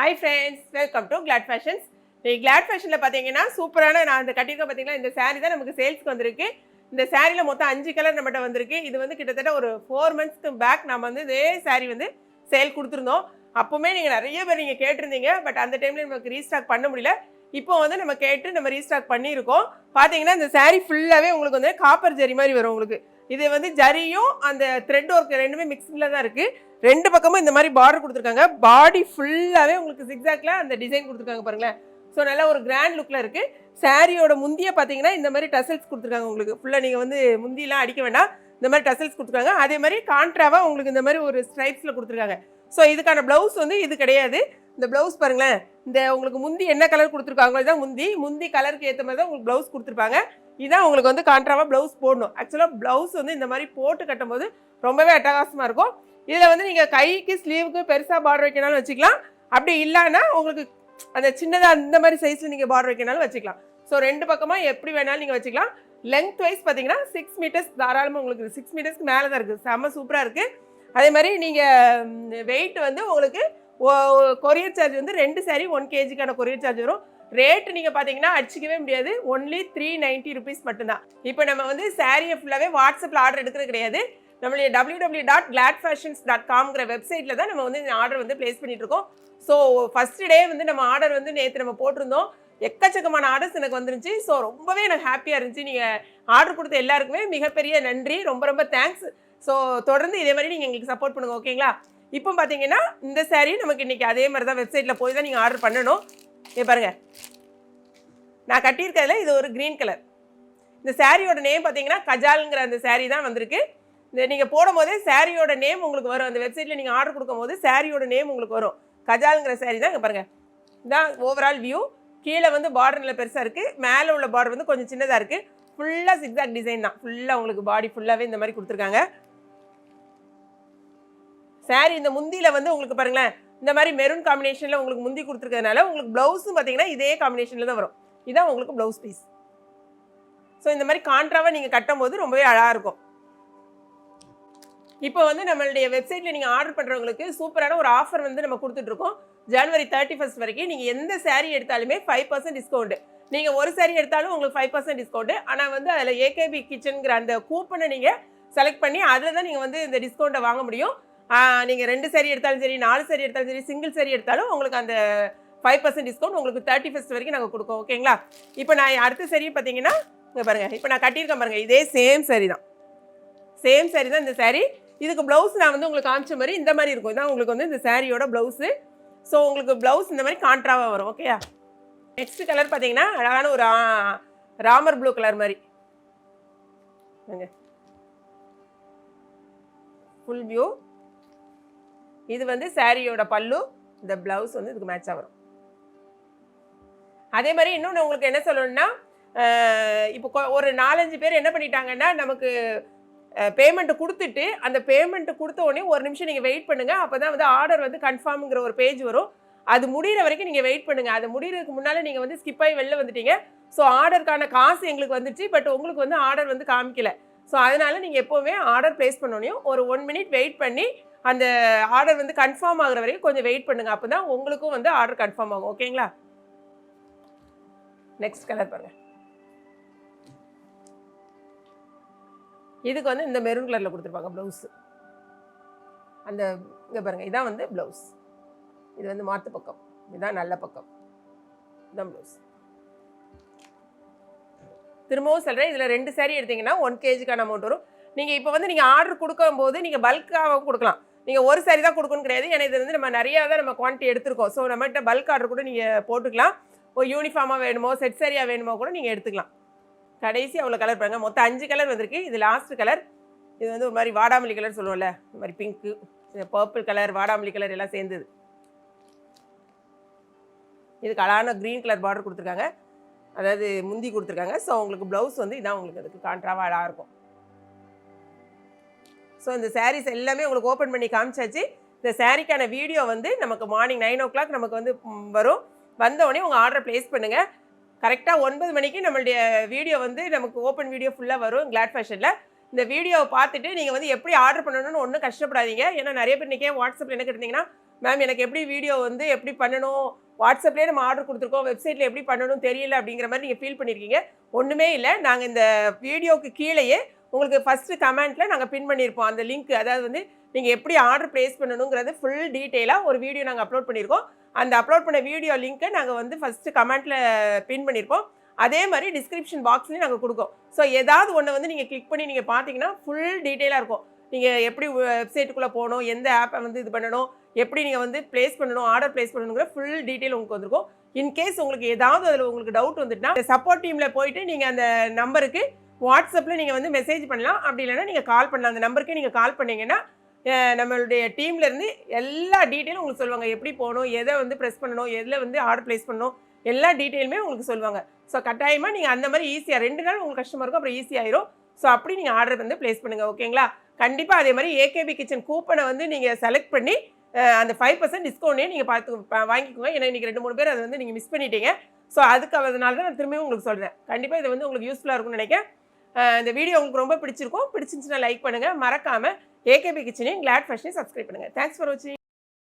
Hi friends welcome to Glad Fashions நீ Glad ஃபேஷனில் பார்த்தீங்கன்னா சூப்பரான நான் அந்த கட்டியிருக்க பார்த்தீங்கன்னா இந்த சேரீ தான் நமக்கு சேல்ஸ்க்கு வந்திருக்கு. இந்த சாரியில் மொத்தம் அஞ்சு கலர் நம்மகிட்ட வந்திருக்கு. இது வந்து கிட்டத்தட்ட ஒரு ஃபோர் மந்த்ஸ்க்கு பேக் நம்ம வந்து இதே சேரீ வந்து சேல் கொடுத்துருந்தோம். அப்போவுமே நீங்கள் நிறைய பேர் நீங்கள் கேட்டிருந்தீங்க பட் அந்த டைமில் நமக்கு ரீஸ்டாக் பண்ண முடியல. இப்போ வந்து நம்ம கேட்டு நம்ம ரீஸ்டாக் பண்ணியிருக்கோம். பார்த்தீங்கன்னா இந்த சேரீ ஃபுல்லாகவே உங்களுக்கு வந்து காப்பர் ஜெரி மாதிரி வரும் உங்களுக்கு. இது வந்து ஜரியும் அந்த த்ரெட் ஒர்க் ரெண்டுமே மிக்சிங்கில் தான் இருக்குது ரெண்டு பக்கமும் இந்த மாதிரி பார்டர் கொடுத்துருக்காங்க. பாடி ஃபுல்லாகவே உங்களுக்கு சிக்ஸாக்ல அந்த டிசைன் கொடுத்துருக்காங்க பாருங்களேன். ஸோ நல்லா ஒரு கிராண்ட் லுக்கில் இருக்குது சாரியோட முந்திய பார்த்தீங்கன்னா இந்த மாதிரி டசல்ஸ் கொடுத்துருக்காங்க உங்களுக்கு. ஃபுல்லாக நீங்கள் வந்து முந்தியெலாம் அடிக்க வேண்டாம். இந்த மாதிரி டசல்ஸ் கொடுத்துருக்காங்க. அதே மாதிரி கான்ட்ராவாக உங்களுக்கு இந்த மாதிரி ஒரு ஸ்ட்ரைப்ஸில் கொடுத்துருக்காங்க. ஸோ இதுக்கான ப்ளவுஸ் வந்து இது கிடையாது. இந்த ப்ளவுஸ் பாருங்களேன். இந்த உங்களுக்கு முந்தி என்ன கலர் கொடுத்துருக்காங்களோ தான் முந்தி. முந்தி கலருக்கு ஏற்ற மாதிரி தான் உங்களுக்கு ப்ளவுஸ் கொடுத்துருப்பாங்க. இதான் உங்களுக்கு வந்து கான்ட்ராவாக ப்ளவுஸ் போடணும். ஆக்சுவலாக ப்ளவுஸ் வந்து இந்த மாதிரி போட்டு கட்டும்போது ரொம்பவே அட்டகாசமாக இருக்கும். இதில் வந்து நீங்கள் கைக்கு ஸ்லீவுக்கு பெருசாக பார்டர் வைக்கணாலும் வச்சுக்கலாம். அப்படி இல்லைன்னா உங்களுக்கு அந்த சின்னதாக அந்த மாதிரி சைஸில் நீங்கள் பார்டர் வைக்கணாலும் வச்சுக்கலாம். ஸோ ரெண்டு பக்கமாக எப்படி வேணாலும் நீங்கள் வச்சுக்கலாம். லெங்த் வைஸ் பார்த்தீங்கன்னா சிக்ஸ் மீட்டர்ஸ் தாராளமாக உங்களுக்கு சிக்ஸ் மீட்டர்ஸ்க்கு மேலே தான் இருக்குது செம்ம சூப்பராக இருக்குது அதே மாதிரி நீங்கள் வெயிட் வந்து உங்களுக்கு கொரியர் சார்ஜ் வந்து ரெண்டு சாரி ஒன் கேஜிக்கான கொரியர் சார்ஜ் வரும். ரேட்டு நீங்கள் பார்த்தீங்கன்னா அடிச்சிக்கவே முடியாது. ஒன்லி த்ரீ நைன்ட்டி ருபீஸ் மட்டும்தான். இப்போ நம்ம வந்து சாரியை ஃபுல்லாகவே வாட்ஸ்அப்பில் ஆர்டர் எடுக்கிறது கிடையாது. நம்மளுடைய W W dot Glad Fashions dot காம்ங்கிற வெப்சைட்டில் தான் நம்ம வந்து இந்த ஆர்டர் வந்து ப்ளேஸ் பண்ணிட்டு இருக்கோம். ஸோ ஃபஸ்ட் டே வந்து நம்ம ஆர்டர் வந்து நேற்று நம்ம போட்டிருந்தோம். எக்கச்சக்கமான ஆர்டர்ஸ் எனக்கு வந்துருந்துச்சு. ஸோ ரொம்பவே எனக்கு ஹாப்பியாக இருந்துச்சு. நீங்கள் ஆர்டர் கொடுத்த எல்லாருக்குமே மிகப்பெரிய நன்றி. ரொம்ப ரொம்ப தேங்க்ஸ் ஸோ தொடர்ந்து இதே மாதிரி நீங்கள் எங்களுக்கு சப்போர்ட் பண்ணுங்கள் ஓகேங்களா இப்போ பார்த்தீங்கன்னா இந்த saree நமக்கு இன்றைக்கி அதே மாதிரி தான் வெப்சைட்டில் போய் தான் நீங்கள் ஆர்டர் பண்ணணும். இங்க பாருங்க. நான் கட்டியிருக்கிறதுல இது ஒரு க்ரீன் கலர் இந்த சாரியோட நேம் பார்த்தீங்கன்னா கஜால்ங்கிற அந்த சாரீ தான் வந்திருக்கு. இந்த நீங்கள் போடும்போதே சாரியோட நேம் உங்களுக்கு வரும். அந்த வெப்சைட்டில் நீங்கள் ஆர்டர் கொடுக்கும்போது சாரியோட நேம் உங்களுக்கு வரும். கஜால்ங்கிற சாரீ தான் இங்கே பாருங்கள் இதான் ஓவரால் வியூ கீழே வந்து பார்டர் நல்ல பெருசாக இருக்குது மேலே உள்ள பார்டர் வந்து கொஞ்சம் சின்னதாக இருக்குது ஃபுல்லாக சிக்ஸாக் டிசைன் தான். ஃபுல்லாக உங்களுக்கு பாடி ஃபுல்லாகவே இந்த மாதிரி கொடுத்துருக்காங்க. சாரி இந்த முந்தியில் வந்து உங்களுக்கு பாருங்களேன் இந்த மாதிரி மெரூன் காம்பினேஷனில் உங்களுக்கு முந்தி கொடுத்துருக்கறதுனால உங்களுக்கு ப்ளவுஸும் பார்த்தீங்கன்னா இதே காம்பினேஷனில் தான் வரும். இதான் உங்களுக்கு ப்ளவுஸ் பீஸ் ஸோ இந்த மாதிரி கான்ட்ராவாக நீங்கள் கட்டும்போது ரொம்பவே அழகாக இருக்கும். இப்போ வந்து நம்மளுடைய வெப்சைட்டில் நீங்கள் ஆர்டர் பண்ணுறவங்களுக்கு சூப்பரான ஒரு ஆஃபர் வந்து நம்ம கொடுத்துட்ருக்கோம். ஜனவரி தேர்ட்டி ஃபஸ்ட் வரைக்கும் நீங்கள் எந்த சேரீ எடுத்தாலுமே ஃபைவ் பர்சன்ட் டிஸ்கவுண்ட் நீங்கள் ஒரு சேரீ எடுத்தாலும் உங்களுக்கு ஃபைவ் பர்சன்ட் டிஸ்கவுண்ட் ஆனால் வந்து அதில் ஏகேபி கிச்சனுங்கிற அந்த கூப்பனை நீங்கள் செலக்ட் பண்ணி அதில் தான் நீங்கள் வந்து இந்த டிஸ்கவுண்ட்டை வாங்க முடியும். நீங்கள் ரெண்டு சரி எடுத்தாலும் சரி நாலு சரி எடுத்தாலும் சரி சிங்கிள் சரி எடுத்தாலும் உங்களுக்கு அந்த ஃபைவ் பர்சன்ட் டிஸ்கவுண்ட் உங்களுக்கு தேர்ட்டி ஃபஸ்ட் வரைக்கும் நாங்கள் கொடுக்கோம் ஓகேங்களா இப்போ நான் அடுத்த saree பார்த்தீங்கன்னா இங்கே பாருங்கள் இப்போ நான் கட்டியிருக்கேன் பாருங்கள் இதே சேம் சரி தான். சேம் சரி தான் இந்த சாரீ இதுக்கு ப்ளவுஸ் நான் வந்து உங்களுக்கு காமிச்ச மாதிரி இந்த மாதிரி இருக்கும். இதான் உங்களுக்கு வந்து இந்த சாரியோட ப்ளவுஸு ஸோ உங்களுக்கு ப்ளவுஸ் இந்த மாதிரி கான்ட்ராவாக வரும் ஓகேயா நெக்ஸ்ட் கலர் பார்த்தீங்கன்னா அழகான ஒரு ராமர் ப்ளூ கலர் மாதிரி. ஃபுல் வியூ இது வந்து சாரியோட பல்லு இந்த ப்ளவுஸ் வந்து இதுக்கு மேட்சாக வரும். அதே மாதிரி இன்னொன்று உங்களுக்கு என்ன சொல்லணும்னா இப்போ ஒரு நாலஞ்சு பேர் என்ன பண்ணிட்டாங்கன்னா நமக்கு பேமெண்ட் கொடுத்துட்டு அந்த பேமெண்ட் கொடுத்த உடனே ஒரு நிமிஷம் நீங்கள் வெயிட் பண்ணுங்கள் அப்போ தான் வந்து ஆர்டர் வந்து கன்ஃபார்முங்கிற ஒரு பேஜ் வரும். அது முடிகிற வரைக்கும் நீங்கள் வெயிட் பண்ணுங்கள் அது முடிகிறதுக்கு முன்னால் நீங்கள் வந்து ஸ்கிப் ஆகி வெளில வந்துட்டீங்க. ஸோ ஆர்டருக்கான காசு எங்களுக்கு வந்துச்சு. பட் உங்களுக்கு வந்து ஆர்டர் வந்து காமிக்கல. ஸோ அதனால் நீங்கள் எப்போவுமே ஆர்டர் ப்ளேஸ் பண்ணோனையும் ஒரு ஒன் மினிட் வெயிட் பண்ணி அந்த ஆர்டர் வந்து கன்ஃபார்ம் ஆகுற வரைக்கும் கொஞ்சம் வெயிட் பண்ணுங்க. அப்போ தான் உங்களுக்கும் வந்து ஆர்டர் கன்ஃபார்ம் ஆகும். ஓகேங்களா நெக்ஸ்ட் கலர் பாருங்கள் இதுக்கு வந்து இந்த மெரூன் கலரில் கொடுத்துருப்பாங்க ப்ளவுஸு அந்த இங்கே பாருங்கள் இதான் வந்து ப்ளவுஸ் இது வந்து மாற்று பக்கம். இதுதான் நல்ல பக்கம். இதுதான் ப்ளவுஸ் திரும்பவும் சொல்கிறேன் இதில் ரெண்டு சேரீ எடுத்தீங்கன்னா ஒன் கேஜிக்கான அமௌண்ட் வரும். நீங்கள் இப்போ வந்து நீங்கள் ஆர்டர் கொடுக்கும்போது நீங்கள் பல்காக கொடுக்கலாம். நீங்கள் ஒரு சாரி தான் கொடுக்கணும் கிடையாது. ஏன்னா இது வந்து நம்ம நிறையா தான் நம்ம குவான்டிட்டி எடுத்திருக்கோம். ஸோ நம்மகிட்ட பல்க் ஆர்டர் கூட நீங்கள் போட்டுக்கலாம். ஒரு யூனிஃபார்மாக வேணுமோ செட் சரியாக வேணுமோ கூட நீங்கள் எடுத்துக்கலாம். கடைசி அவ்வளோ கலர் பாருங்கள் மொத்தம் அஞ்சு கலர் வந்திருக்கு. இது லாஸ்ட் கலர் இது வந்து ஒரு மாதிரி வாடாமல்லி கலர் சொல்லுவோம்ல இந்த மாதிரி பிங்க்கு பர்பிள் கலர் வாடாமல்லி கலர் எல்லாம் சேர்ந்தது இதுக்கு அழகான க்ரீன் கலர் பார்டர் கொடுத்துருக்காங்க. அதாவது முந்தி கொடுத்துருக்காங்க. ஸோ உங்களுக்கு ப்ளவுஸ் வந்து இதான் உங்களுக்கு அதுக்கு கான்ட்ராவாக அழகாக இருக்கும். ஸோ இந்த சாரீஸ் எல்லாமே உங்களுக்கு ஓப்பன் பண்ணி காமிச்சாச்சு. இந்த சாரீக்கான வீடியோ வந்து நமக்கு மார்னிங் நைன் ஓ கிளாக் நமக்கு வந்து வரும். வந்தவொடனே உங்கள் ஆர்டர் ப்ளேஸ் பண்ணுங்கள் கரெக்டாக ஒன்பது மணிக்கு நம்மளுடைய வீடியோ வந்து நமக்கு ஓப்பன் வீடியோ ஃபுல்லாக வரும் கிளாட் ஃபேஷனில் இந்த வீடியோவை பார்த்துட்டு நீங்கள் வந்து எப்படி ஆர்டர் பண்ணணும்னு ஒன்றும் கஷ்டப்படாதீங்க. ஏன்னா நிறைய பேர் இன்றைக்கே வாட்ஸ்அப்பில் என்ன கேட்டிருந்தீங்கன்னா மேம் எனக்கு எப்படி வீடியோ வந்து எப்படி பண்ணணும்? வாட்ஸ்அப்லேயே நம்ம ஆர்டர் கொடுத்துருக்கோம். வெப்சைட்டில் எப்படி பண்ணணும் தெரியல அப்படிங்கிற மாதிரி நீங்கள் ஃபீல் பண்ணியிருக்கீங்க ஒன்றுமே இல்லை. நாங்கள் இந்த வீடியோக்கு கீழேயே உங்களுக்கு ஃபஸ்ட்டு கமெண்ட்டில் நாங்கள் பின் பண்ணியிருப்போம். அந்த லிங்க் அதாவது வந்து நீங்கள் எப்படி ஆர்டர் ப்ளேஸ் பண்ணணுங்கிறது ஃபுல் டீட்டெயிலாக ஒரு வீடியோ நாங்கள் அப்லோட் பண்ணியிருக்கோம். அந்த அப்லோட் பண்ண வீடியோ லிங்க்கை நாங்கள் வந்து ஃபஸ்ட்டு கமெண்ட்டில் பின் பண்ணியிருப்போம் அதே மாதிரி டிஸ்கிரிப்ஷன் பாக்ஸ்லேயும் நாங்கள் கொடுக்கோம். ஸோ ஏதாவது ஒன்று வந்து நீங்கள் கிளிக் பண்ணி நீங்கள் பார்த்தீங்கன்னா ஃபுல் டீட்டெயிலாக இருக்கும். நீங்கள் எப்படி வெப்சைட்டுக்குள்ளே போகணும் எந்த ஆப்பை வந்து இது பண்ணணும் எப்படி நீங்கள் வந்து ப்ளேஸ் பண்ணணும் ஆர்டர் ப்ளேஸ் பண்ணணுங்கிற ஃபுல் டீட்டெயில் உங்களுக்கு வந்திருக்கும். இன்கேஸ் உங்களுக்கு ஏதாவது அதில் உங்களுக்கு டவுட் வந்துட்டுனா சப்போர்ட் டீமில் போயிட்டு நீங்கள் அந்த நம்பருக்கு வாட்ஸ்அப்பில் நீங்கள் வந்து மெசேஜ் பண்ணலாம். அப்படி இல்லைன்னா நீங்கள் கால் பண்ணலாம். அந்த நம்பருக்கே நீங்கள் கால் பண்ணீங்கன்னா நம்மளுடைய டீம்லேருந்து எல்லா டீட்டெயிலும் உங்களுக்கு சொல்லுவாங்க. எப்படி போகணும் எதை வந்து ப்ரெஸ் பண்ணணும் எதில் வந்து ஆர்டர் ப்ளேஸ் பண்ணணும் எல்லா டீட்டெயிலுமே உங்களுக்கு சொல்லுவாங்க. ஸோ கட்டாயமாக நீங்கள் அந்த மாதிரி ஈஸியாக ரெண்டு நாள் உங்களுக்கு கஷ்டமாக இருக்கும் அப்புறம் ஈஸியாயிரும் ஸோ அப்படி நீங்கள் ஆர்டர் வந்து ப்ளேஸ் பண்ணுங்கள் ஓகேங்களா கண்டிப்பாக அதே மாதிரி ஏகேபி கிச்சன் கூப்பனை வந்து நீங்கள் செலக்ட் பண்ணி அந்த ஃபைவ் பர்சன்ட் டிஸ்கவுண்டே நீங்கள் பார்த்து வாங்கிக்கோங்க. ஏன்னா இன்றைக்கி ரெண்டு மூணு பேர் அதை வந்து நீங்கள் மிஸ் பண்ணிட்டீங்க. ஸோ அதுக்கு அதனால தான் நான் திரும்பியும் உங்களுக்கு சொல்கிறேன் கண்டிப்பாக இது வந்து உங்களுக்கு யூஸ்ஃபுல்லாக இருக்கும்னு நினைக்கிறேன். இந்த வீடியோ உங்களுக்கு ரொம்ப பிடிச்சிருக்கும். பிடிச்சிருந்துச்சுன்னா லைக் பண்ணுங்கள் மறக்காமல் ஏகேபி கிச்சனையும் கிளாட் ஃபேஷனையும் சப்ஸ்கிரைப் பண்ணுங்கள் தேங்க்ஸ் ஃபார் வாட்சிங்